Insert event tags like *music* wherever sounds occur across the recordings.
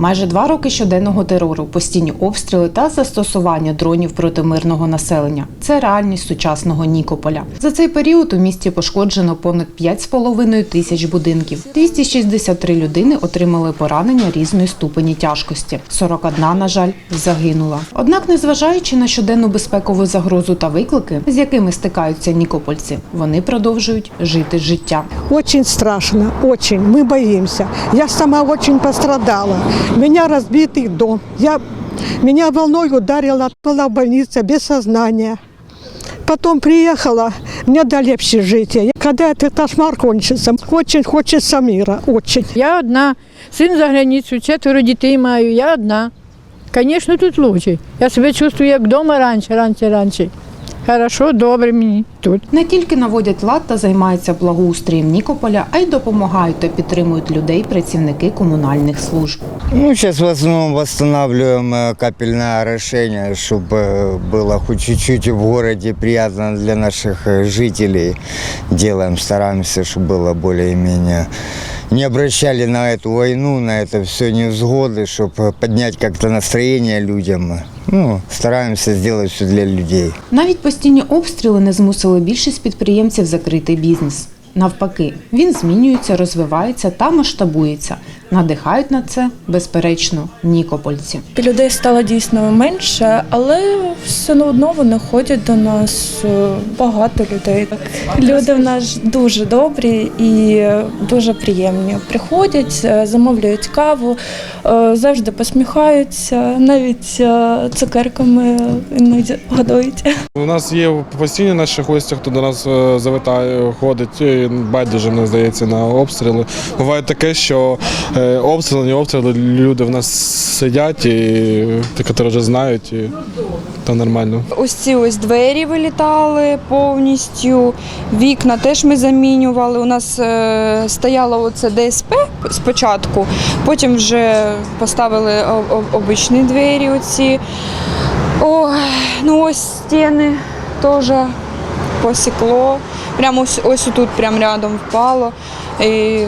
Майже два роки щоденного терору, постійні обстріли та застосування дронів проти мирного населення. Це реальність сучасного Нікополя. За цей період у місті пошкоджено понад 5,5 тисяч будинків. 263 людини отримали поранення різної ступені тяжкості. 41, на жаль, загинула. Однак, незважаючи на щоденну безпекову загрозу та виклики, з якими стикаються нікопольці, вони продовжують жити життя. Очень страшно, очень. Мы боимся. Я сама очень пострадала У меня разбитый дом. Я, меня волной ударила, была в больнице без сознания. Потом приехала, мне дали общежитие. Когда этот кошмар кончится, очень хочется мира, очень. Я одна, син за границю, четверо дітей маю, я одна. Звісно, тут лучше. Я себе чувствую як вдома раніше, раніше, раніше. Хорошо, добре мені тут. Не тільки наводять лад та займаються благоустроєм Нікополя, а й допомагають та підтримують людей працівники комунальних служб. Ну, сейчас в основном восстанавливаем э, капельное орошение, чтобы было хоть чуть-чуть в городе приятно для наших э, жителей. Делаем, стараемся, чтобы было более-менее. Не обращали на эту войну, на это все невзгоды, чтобы поднять как-то настроение людям. Ну, стараемся сделать все для людей. Навіть постійні обстріли не змусили більшість підприємців закрити бізнес. Навпаки, він змінюється, розвивається та масштабується. Надихають на це, безперечно, нікопольці. Людей стало дійсно менше, але все одно вони ходять до нас е, багато людей. Люди в нас дуже добрі і дуже приємні. Приходять, е, замовляють каву, е, завжди посміхаються, навіть цукерками іноді годують. У нас є постійні наші гості, хто до нас завітає, ходить, і байдуже, мені здається, на обстріли. Буває таке, що обстріли, не обстріли, люди в нас сидять, і які вже знають, і то нормально. Ось ці ось двері вилітали повністю. Вікна теж ми замінювали. У нас е, стояло оце ДСП спочатку, потім вже поставили о- о- обичні двері. Оці. Ой, ну ось стіни теж посікло. Прямо ось, ось тут, прямо рядом впало. І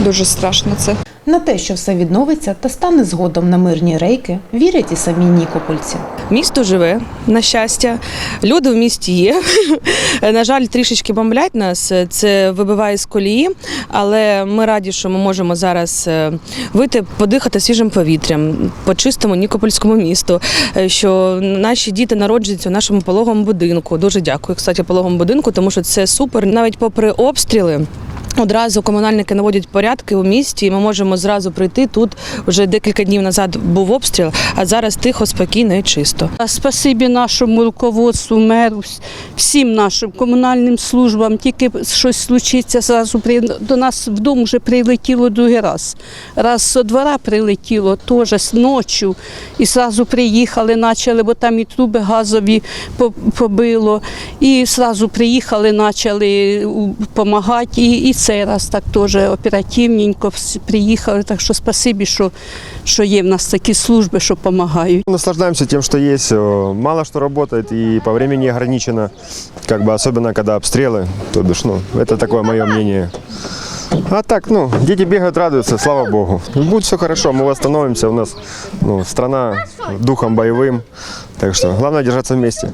дуже страшно це. На те, що все відновиться та стане згодом на мирні рейки, вірять і самі нікопольці. Місто живе, на щастя. Люди в місті є. *laughs* На жаль, трішечки бомблять нас. Це вибиває з колії, але ми раді, що ми можемо зараз е, вийти, подихати свіжим повітрям по чистому Нікопольському місту. е, Що наші діти народжуються у нашому пологовому будинку. Дуже дякую, кстати, пологовому будинку, тому що це супер. Навіть попри обстріли. Одразу комунальники наводять порядки у місті, і ми можемо зразу прийти. Тут вже декілька днів назад був обстріл, а зараз тихо, спокійно і чисто. Спасибі нашому руководству, меру, всім нашим комунальним службам. Тільки щось случиться, зразу при... до нас вдома вже прилетіло другий раз. Раз зо двора прилетіло теж ночі. І зразу приїхали, почали, бо там і труби газові побило. І зразу приїхали, почали допомагати. І, і цей раз так теж оперативненько всі приїхали. Так що спасибі, що, що є в нас такі служби, що допомагають. Наслаждаемся тем, что есть. Э, Мало что работает и по времени ограничено. Как бы особенно, когда обстрелы. То бишь, ну, это такое мое мнение. А так, ну, дети бегают, радуются, слава богу. Будет все хорошо, мы восстановимся. У нас ну, страна духом боевым. Так что главное держаться вместе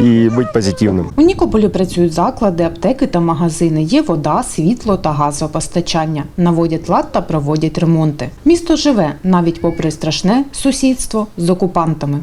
и быть позитивным. У Нікополі працюють заклади, аптеки та магазини. Є вода, світло та газопостачання. Наводять лад та проводять ремонти. Місто живе навіть попри страшне сусідство з окупантами.